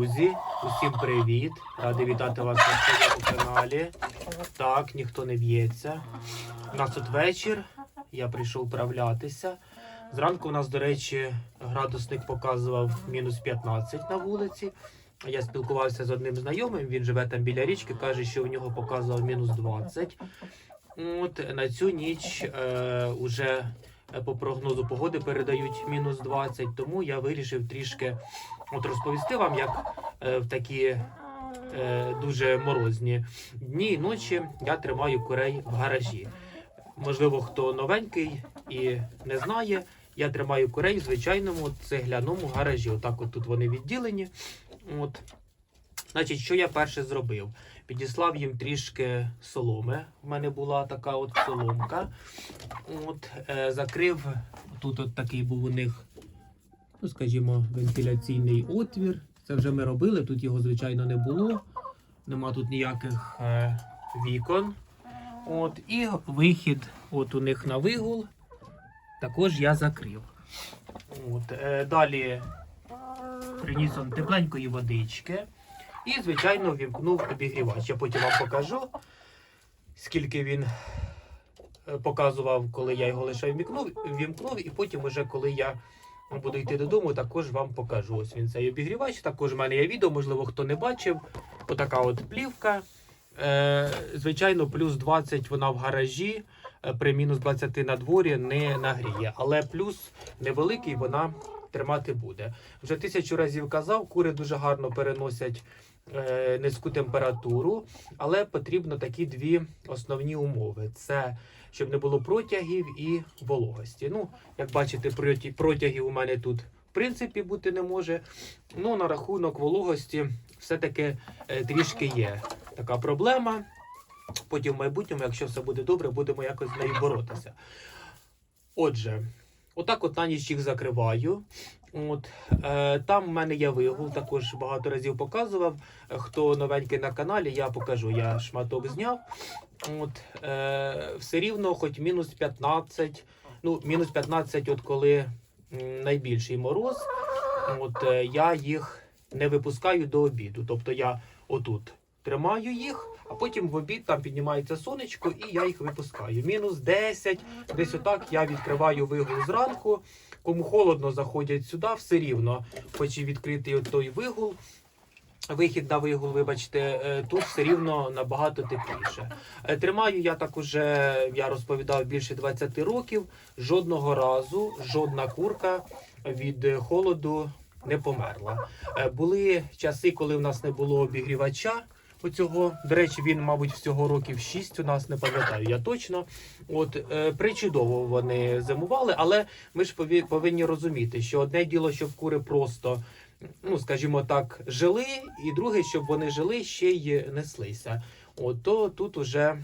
Друзі, усім привіт! Радий вітати вас на своєму каналі. Так, ніхто не б'ється. У нас тут вечір. Я прийшов вправлятися. Зранку у нас, до речі, градусник показував мінус 15 на вулиці. Я спілкувався з одним знайомим, він живе там біля річки, каже, що у нього показував мінус 20. От на цю ніч е, уже по прогнозу погоди передають мінус 20, тому я вирішив трішки от розповісти вам, як е, в такі е, дуже морозні дні і ночі я тримаю курей в гаражі. Можливо, хто новенький і не знає, я тримаю курей в звичайному цегляному гаражі. Отак, от тут вони відділені. От. Значить, що я перше зробив? Підіслав їм трішки соломи. У мене була така от соломка. От, е, закрив. Тут от такий був у них, ну, скажімо, вентиляційний отвір. Це вже ми робили. Тут його, звичайно, не було. Нема тут ніяких е, вікон. От, і вихід от у них на вигул. Також я закрив. От, е, далі приніс он тепленької водички. І, звичайно, вімкнув обігрівач. Я потім вам покажу, скільки він е, показував, коли я його лише вмікнув, вімкнув, і потім, уже коли я буду йти додому, також вам покажу. Ось він цей обігрівач. Також в мене є відео, можливо, хто не бачив. Отака от плівка. Е, звичайно, плюс 20 вона в гаражі. е, При мінус 20 на дворі не нагріє, але плюс невеликий вона тримати буде. Вже тисячу разів казав, кури дуже гарно переносять е, низьку температуру, але потрібно такі дві основні умови: це щоб не було протягів і вологості. Ну, як бачите, протягів у мене тут в принципі бути не може. Ну, на рахунок вологості все-таки е, трішки є така проблема. Потім в майбутньому, якщо все буде добре, будемо якось з нею боротися. Отже, отак от на ніч їх закриваю. От, е, там в мене є вигул, також багато разів показував. Хто новенький на каналі, я покажу. Я шматок зняв. От, е, все рівно, хоч мінус 15. Ну, мінус 15, от коли найбільший мороз, от, е, я їх не випускаю до обіду. Тобто я отут тримаю їх, а потім в обід там піднімається сонечко і я їх випускаю. Мінус 10, десь отак я відкриваю вигул зранку. Кому холодно заходять сюди, все рівно, хоч і відкритий той вигул. Вихід на вигул, вибачте, е, тут все рівно набагато тепліше. Е, Тримаю я так уже, я розповідав, більше 20 років. Жодного разу жодна курка від холоду не померла. Е, Були часи, коли в нас не було обігрівача. Оцього, до речі, він, мабуть, всього років 6 у нас не пам'ятаю. Я точно. От е, причудово вони зимували, але ми ж повинні розуміти, що одне діло, щоб кури просто, ну скажімо так, жили, і друге, щоб вони жили, ще й неслися. От то тут уже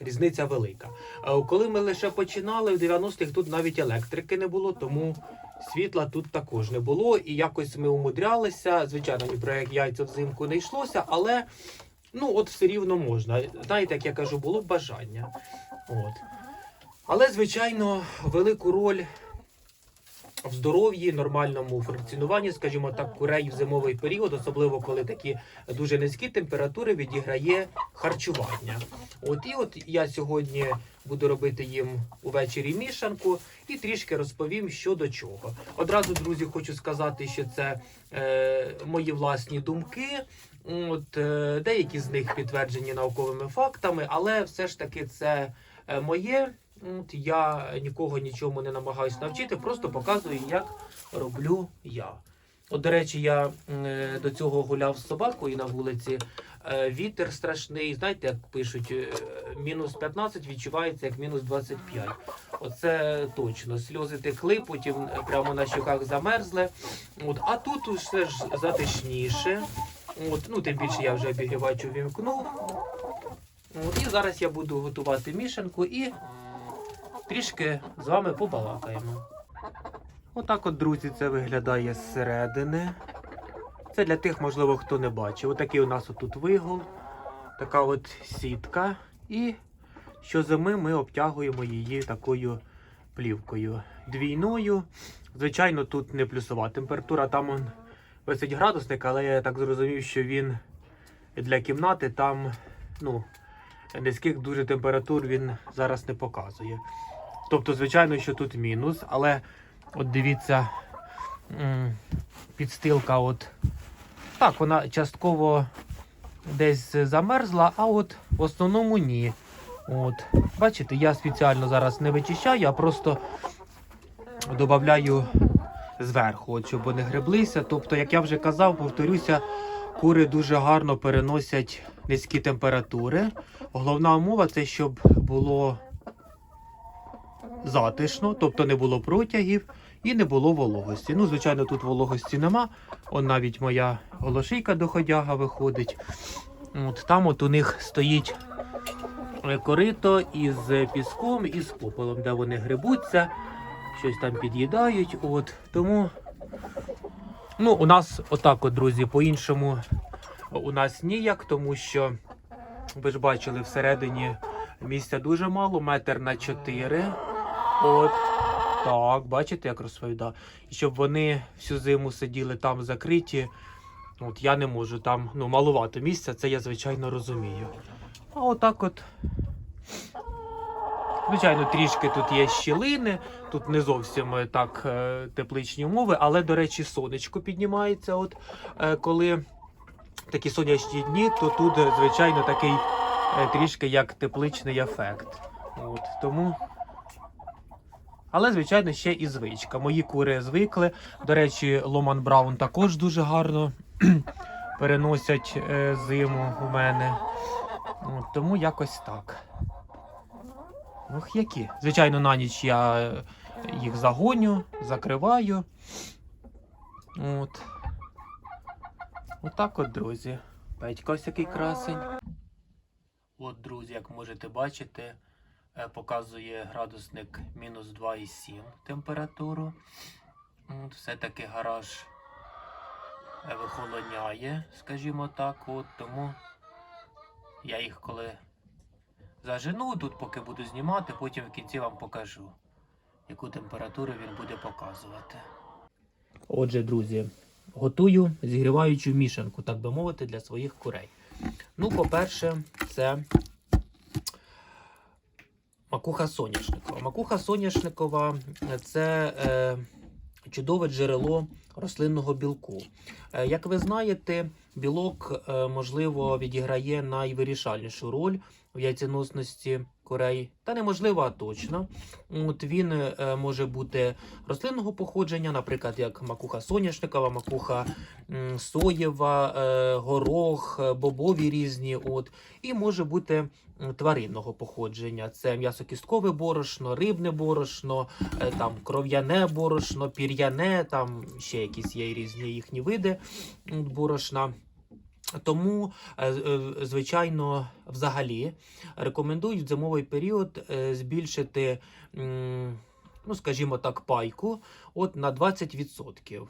різниця велика. А коли ми лише починали в 90-х, тут навіть електрики не було, тому світла тут також не було. І якось ми умудрялися. Звичайно, ні про як яйця взимку не йшлося, але ну от все рівно можна. Знаєте, як я кажу, було б бажання. От. Але, звичайно, велику роль в здоров'ї, нормальному функціонуванні, скажімо так, курей в зимовий період, особливо коли такі дуже низькі температури, відіграє харчування. От і от я сьогодні буду робити їм увечері мішанку і трішки розповім, що до чого. Одразу, друзі, хочу сказати, що це е, мої власні думки. От, е, деякі з них підтверджені науковими фактами, але все ж таки це е, моє. От, я нікого нічому не намагаюся навчити, просто показую, як роблю я. От, до речі, я е, до цього гуляв з собакою на вулиці. Е, вітер страшний. Знаєте, як пишуть, е, мінус 15 відчувається як мінус 25. Оце точно. Сльози текли, потім прямо на щоках замерзли. От, а тут все ж затишніше. От, ну, тим більше я вже обігрівач увімкнув. От, і зараз я буду готувати мішанку і трішки з вами побалакаємо. Отак от, друзі, це виглядає зсередини. Це для тих, можливо, хто не бачив. Отакий у нас отут вигул, така от сітка. І щозими ми обтягуємо її такою плівкою двійною. Звичайно, тут не плюсова температура, там он висить градусник, але я так зрозумів, що він для кімнати там ну, низьких дуже температур він зараз не показує. Тобто, звичайно, що тут мінус, але от дивіться, підстилка, от так, вона частково десь замерзла, а от в основному ні. От, бачите, я спеціально зараз не вичищаю, а просто додаю зверху, от, щоб вони греблися. Тобто, як я вже казав, повторюся, кури дуже гарно переносять низькі температури. Головна умова це щоб було затишно, тобто не було протягів і не було вологості. Ну, звичайно, тут вологості нема. Он навіть моя голошийка доходяга виходить. От там от у них стоїть е, корито із піском і з попелом, де вони грибуться, щось там під'їдають. От тому ну, у нас отак, от, друзі, по-іншому у нас ніяк, тому що ви ж бачили всередині місця дуже мало, метр на 4. От так, бачите, як розповідав. І щоб вони всю зиму сиділи там закриті. От я не можу там, ну, малувато місця, це я звичайно розумію. А отак от. Звичайно, трішки тут є щілини, тут не зовсім е, так е, тепличні умови, але, до речі, сонечко піднімається. От е, коли такі сонячні дні, то тут, звичайно, такий трішки як тепличний ефект. От, тому. Але, звичайно, ще і звичка. Мої кури звикли. До речі, Ломан Браун також дуже гарно переносять е, зиму у мене. От, тому якось так. Ох, які. Звичайно, на ніч я е, їх загоню, закриваю. От. Отак от, друзі. Петька ось який красень. От, друзі, як можете бачити, показує градусник мінус 2,7 температуру. Все-таки гараж е, вихолоняє, скажімо так. От, тому я їх коли зажену, тут поки буду знімати, потім в кінці вам покажу, яку температуру він буде показувати. Отже, друзі, готую зігріваючу мішанку, так би мовити, для своїх курей. Ну, по-перше, це макуха соняшникова. Макуха соняшникова це е, чудове джерело рослинного білку. Е, як ви знаєте, білок, е, можливо, відіграє найвирішальнішу роль в яйценосності курей. Та неможливо, а точно. От він е, може бути рослинного походження, наприклад, як макуха соняшникова, макуха м, соєва, е, горох, е, бобові різні. От, і може бути тваринного походження. Це м'ясокісткове борошно, рибне борошно, е, там кров'яне борошно, пір'яне, там ще якісь є різні їхні види борошна. Тому, е, е, звичайно, взагалі рекомендують в зимовий період е, збільшити, ну скажімо так, пайку от на 20%.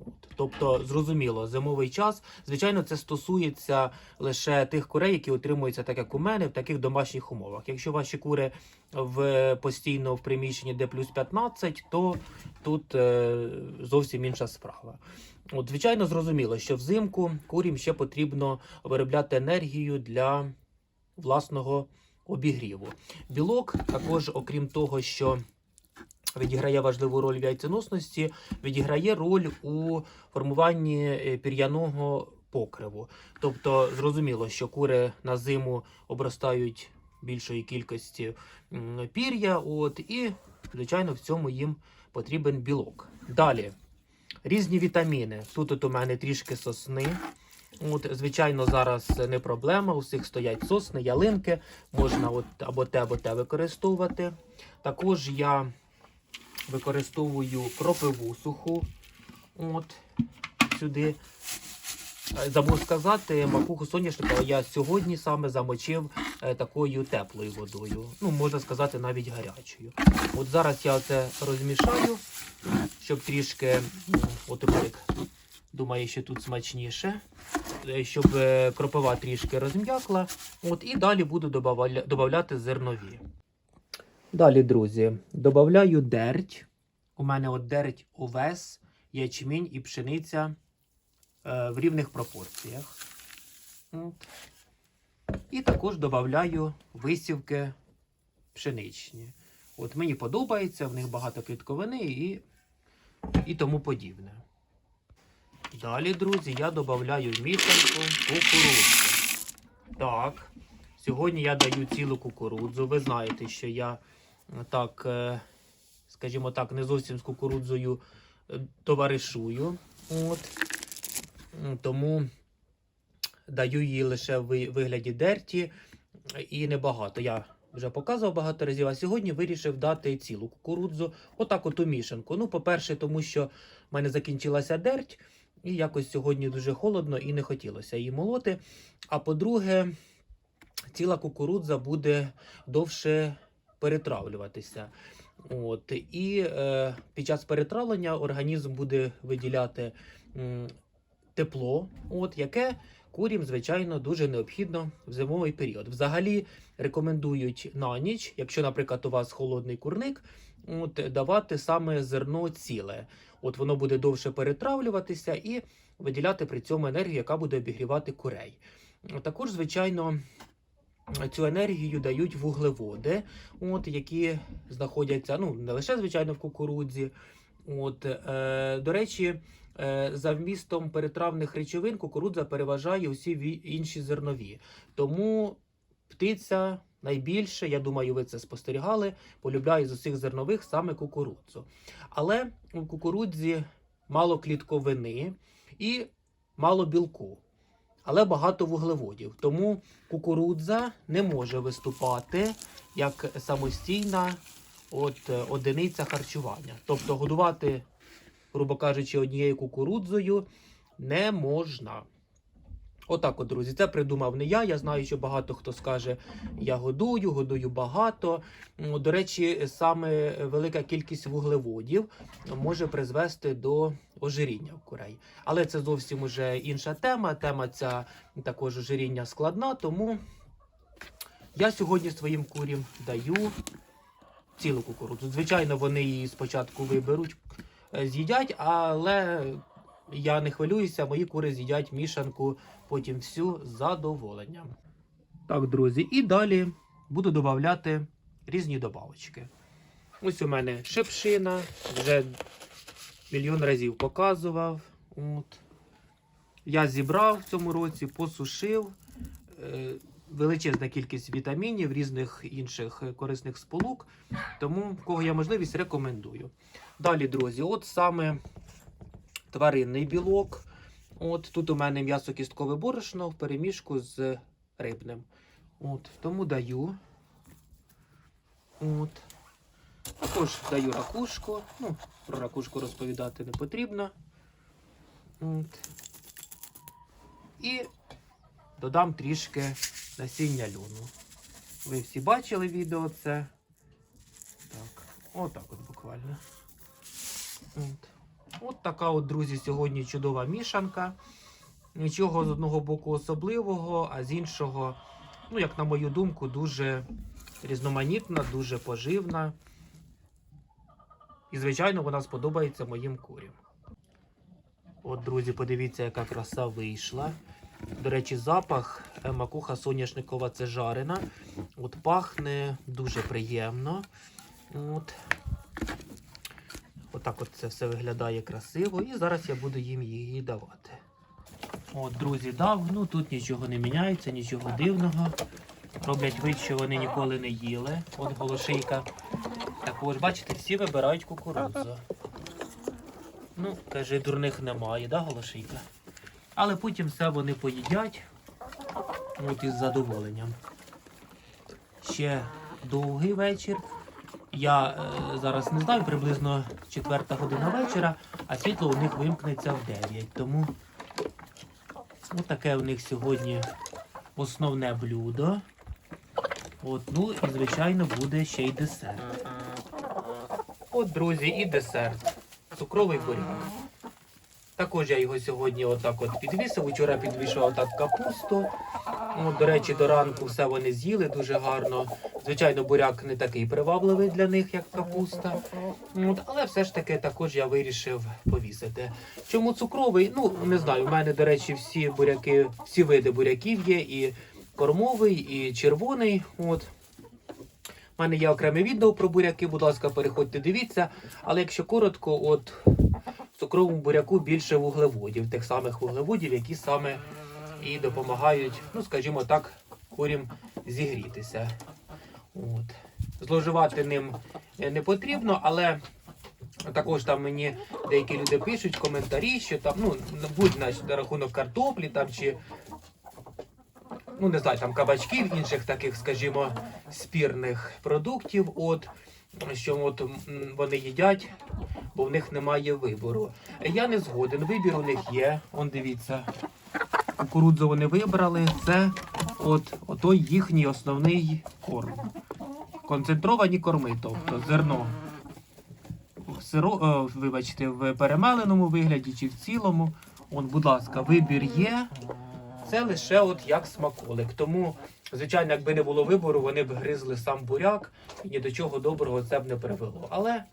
От. Тобто, зрозуміло, зимовий час, звичайно, це стосується лише тих курей, які утримуються, так як у мене, в таких домашніх умовах. Якщо ваші кури в постійно в приміщенні, де плюс 15, то тут е, зовсім інша справа. От, звичайно, зрозуміло, що взимку курям ще потрібно виробляти енергію для власного обігріву. Білок також, окрім того, що відіграє важливу роль в яйценосності, відіграє роль у формуванні е, пір'яного покриву. Тобто, зрозуміло, що кури на зиму обростають більшої кількості пір'я, от, і, звичайно, в цьому їм потрібен білок. Далі. Різні вітаміни. Тут от у мене трішки сосни. От, звичайно, зараз не проблема. У всіх стоять сосни, ялинки. Можна от або те, або те використовувати. Також я використовую кропиву суху. От сюди. Е, Забув сказати, макуху соняшника я сьогодні саме замочив е, такою теплою водою. Ну, можна сказати, навіть гарячою. От зараз я це розмішаю, щоб трішки, от Ролик думає, що тут смачніше, е, щоб е, кропива трішки розм'якла. От і далі буду додавати зернові. Далі, друзі, додаю дерть. У мене от дерть овес, ячмінь і пшениця е, в рівних пропорціях. От. І також додаю висівки пшеничні. От мені подобається, в них багато клітковини і, і тому подібне. Далі, друзі, я додаю мішанку кукурудзу. Так, сьогодні я даю цілу кукурудзу. Ви знаєте, що я так, е, скажімо так, не зовсім з кукурудзою е, товаришую. От. Тому даю її лише в вигляді дерті і небагато. Я вже показував багато разів, а сьогодні вирішив дати цілу кукурудзу, отак от у мішанку. Ну, по-перше, тому що в мене закінчилася дерть, і якось сьогодні дуже холодно і не хотілося її молоти. А по-друге, ціла кукурудза буде довше перетравлюватися. От, і е, під час перетравлення організм буде виділяти м, тепло, от, яке курям, звичайно, дуже необхідно в зимовий період. Взагалі рекомендують на ніч, якщо, наприклад, у вас холодний курник, от, давати саме зерно ціле. От воно буде довше перетравлюватися і виділяти при цьому енергію, яка буде обігрівати курей. Також, звичайно, цю енергію дають вуглеводи, от, які знаходяться ну, не лише, звичайно, в кукурудзі. От, е, до речі, е, за вмістом перетравних речовин кукурудза переважає усі інші зернові. Тому птиця найбільше, я думаю, ви це спостерігали, полюбляє з усіх зернових саме кукурудзу. Але у кукурудзі мало клітковини і мало білку, але багато вуглеводів. Тому кукурудза не може виступати як самостійна от, одиниця харчування. Тобто годувати, грубо кажучи, однією кукурудзою не можна. Отак, от, друзі, це придумав не я. Я знаю, що багато хто скаже, я годую, годую багато. До речі, саме велика кількість вуглеводів може призвести до ожиріння в курей. Але це зовсім уже інша тема. Тема ця також ожиріння складна, тому я сьогодні своїм курям даю цілу кукурудзу. Звичайно, вони її спочатку виберуть, е, з'їдять, але я не хвилююся, мої кури з'їдять мішанку потім всю з задоволенням. Так, друзі, і далі буду додавати різні добавочки. Ось у мене шипшина, вже мільйон разів показував. От. Я зібрав в цьому році, посушив. Е, величезна кількість вітамінів, різних інших корисних сполук. Тому, в кого є можливість, рекомендую. Далі, друзі, от саме тваринний білок. От тут у мене м'ясо кісткове борошно в перемішку з рибним. От, тому даю. От. Також даю ракушку. Ну, про ракушку розповідати не потрібно. От. І додам трішки насіння льону. Ви всі бачили відео це. Так, отак от буквально. От. От така от, друзі, сьогодні чудова мішанка. Нічого з одного боку особливого, а з іншого, ну, як на мою думку, дуже різноманітна, дуже поживна. І, звичайно, вона сподобається моїм курям. От, друзі, подивіться, яка краса вийшла. До речі, запах е, макуха соняшникова це жарена. От пахне дуже приємно. От. Отак от це все виглядає красиво. І зараз я буду їм її давати. От, друзі, дав. Ну тут нічого не міняється, нічого дивного. Роблять вид, що вони ніколи не їли. От голошийка. Також, бачите, всі вибирають кукурудзу. Ну, каже, дурних немає, да, голошийка? Але потім все вони поїдять. От із задоволенням. Ще довгий вечір. Я е, зараз не знаю, приблизно четверта година вечора, а світло у них вимкнеться в 9. Тому таке у них сьогодні основне блюдо. От, ну і звичайно буде ще й десерт. От, друзі, і десерт. Цукровий буряк. Також я його сьогодні отак от підвісив. Вчора підвішував так капусту. От, до речі, до ранку все вони з'їли дуже гарно. Звичайно, буряк не такий привабливий для них, як капуста. Але все ж таки також я вирішив повісити. Чому цукровий? Ну, не знаю. У мене, до речі, всі буряки, всі види буряків є, і кормовий, і червоний. От. У мене є окреме відео про буряки, будь ласка, переходьте, дивіться. Але якщо коротко, от в цукровому буряку більше вуглеводів, тих самих вуглеводів, які саме і допомагають, ну скажімо так, курям зігрітися. От. Зловживати ним е, не потрібно, але також там мені деякі люди пишуть коментарі, що там, ну, будь на, на рахунок картоплі там чи. Ну, не знаю, там кабачків, інших таких, скажімо, спірних продуктів, от, що от, вони їдять, бо в них немає вибору. Я не згоден, вибір у них є. Он дивіться, кукурудзу вони вибрали. Це от отой їхній основний корм. Концентровані корми, тобто зерно. В сиро, о, вибачте, в перемеленому вигляді чи в цілому. Он, будь ласка, вибір є. Це лише от як смаколик. Тому, звичайно, якби не було вибору, вони б гризли сам буряк і ні до чого доброго це б не привело. Але,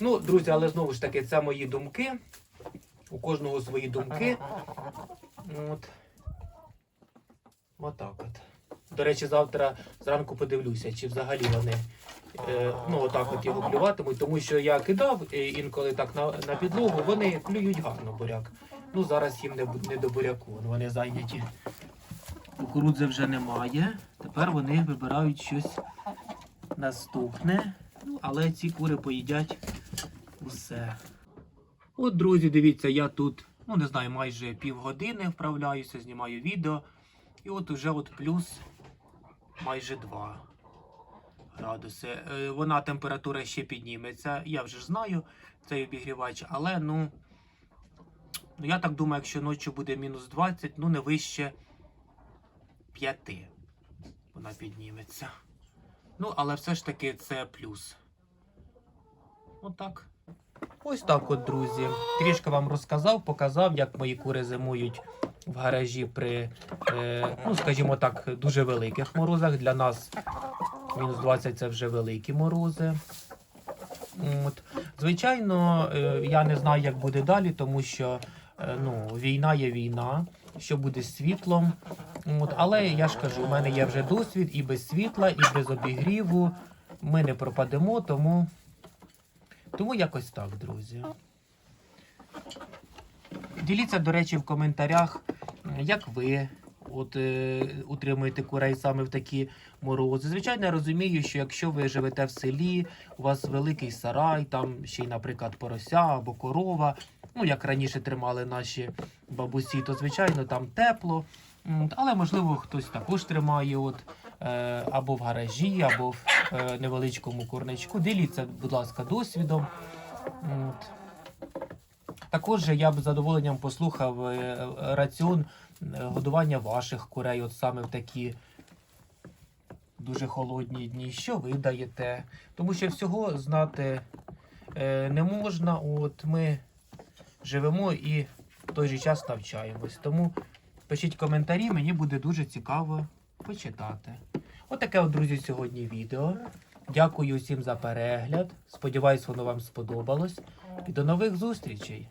ну, друзі, але знову ж таки, це мої думки. У кожного свої думки. От. Отак от. До речі, завтра зранку подивлюся, чи взагалі вони е, ну, отак от його клюватимуть, тому що я кидав е, інколи так на, на підлогу, вони клюють гарно буряк. Ну, зараз їм не, не до буряку, вони зайняті. Кукурудзи вже немає. Тепер вони вибирають щось наступне. Ну, але ці кури поїдять усе. От, друзі, дивіться, я тут, ну не знаю, майже півгодини вправляюся, знімаю відео. І от уже от плюс майже 2 градуси. Е, Вона температура ще підніметься. Я вже знаю цей обігрівач, але ну, ну я так думаю, якщо ночі буде мінус 20, ну не вище 5 вона підніметься. Ну, але все ж таки це плюс. Отак. Ось так от, друзі. Трішки вам розказав, показав, як мої кури зимують в гаражі при, е, ну, скажімо так, дуже великих морозах. Для нас мінус 20 це вже великі морози. От. Звичайно, е, я не знаю, як буде далі, тому що е, ну, війна є війна, що буде з світлом. От. Але я ж кажу, у мене є вже досвід і без світла, і без обігріву. Ми не пропадемо, тому, тому якось так, друзі. Діліться, до речі, в коментарях, як ви от, е, утримуєте курей саме в такі морози. Звичайно, я розумію, що якщо ви живете в селі, у вас великий сарай, там ще й, наприклад, порося або корова, ну як раніше тримали наші бабусі, то звичайно там тепло. Але можливо хтось також тримає от, е, або в гаражі, або в е, невеличкому курничку. Діліться, будь ласка, досвідом. От. Також я б з задоволенням послухав е, раціон е, годування ваших курей, от саме в такі дуже холодні дні. Що ви даєте? Тому що всього знати е, не можна. От ми живемо і в той же час навчаємось. Тому пишіть коментарі, мені буде дуже цікаво почитати. Отаке, от, друзі, сьогодні відео. Дякую всім за перегляд. Сподіваюсь, воно вам сподобалось. І до нових зустрічей!